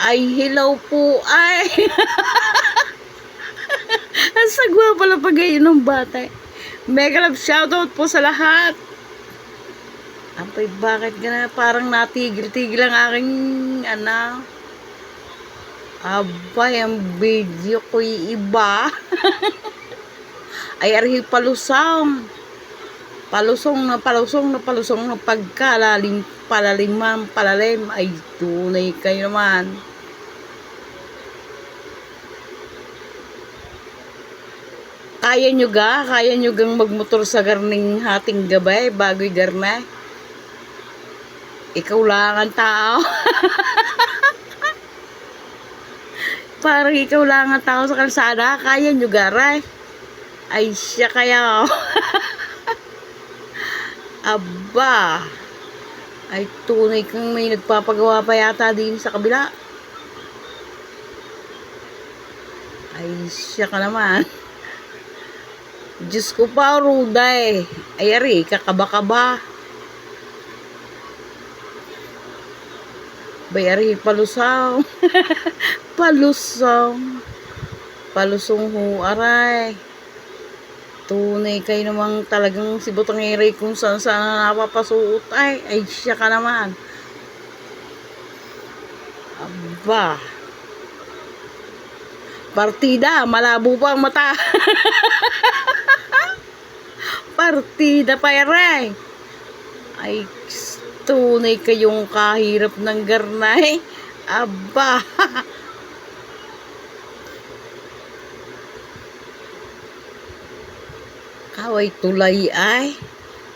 Ay, hello po. Ay. Ang sagwa pala pag ng bata. Mega love shoutout po sa lahat. Ampay, bakit gana parang natigil-tigil ang aking ano? Abay, ang video ko iba. Ay, arhi palusang. Palusong na palusong na palusong na pagkalalim, palalimam, palalim. Ay, tunay kayo naman. Kaya nyo ga? Kaya nyo gang magmotor sa garning hating gabay bago'y garna? Ikaw lang ang tao. Parang ikaw lang ang tao sa kalsada. Kaya nyo garay. Ay siya kaya. Aba. Ay tunay kang may nagpapagawa pa yata din sa kabila. Ay siya ka naman. Diyos ko pa, ruda eh. Ay, ari, kakaba-kaba. Bay, ari, palusaw. palusaw. Palusong ho, aray. Tunay kayo namang talagang si Butang Eray kung saan saan na napapasuot. Ay, ay, siya ka naman. Aba. Partida, malabo pa ang mata. Partida pa yaray. Ay, tunay kayong kahirap ng garnay. Aba. Kaway tulay ay.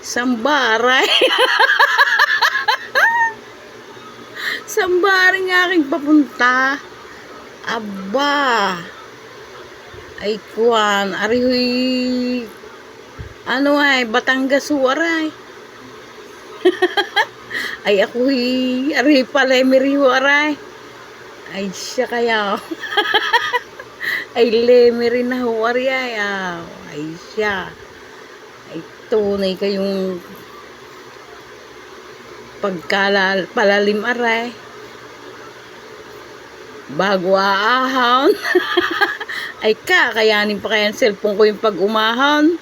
Sambaray. Sambaray nga aking papunta. Aba. Ay, kuwan. Arihoy. Ano ay, Batangas waray. ay, ako hi. Ari pala, meri waray. Ay, siya kaya. ay, lemeri na huwari ay. ah. Ay, siya. Ay, tunay kayong pagkalal, palalim aray. Bago aahon. ay, kakayanin pa kaya ang cellphone ko yung pag umahon.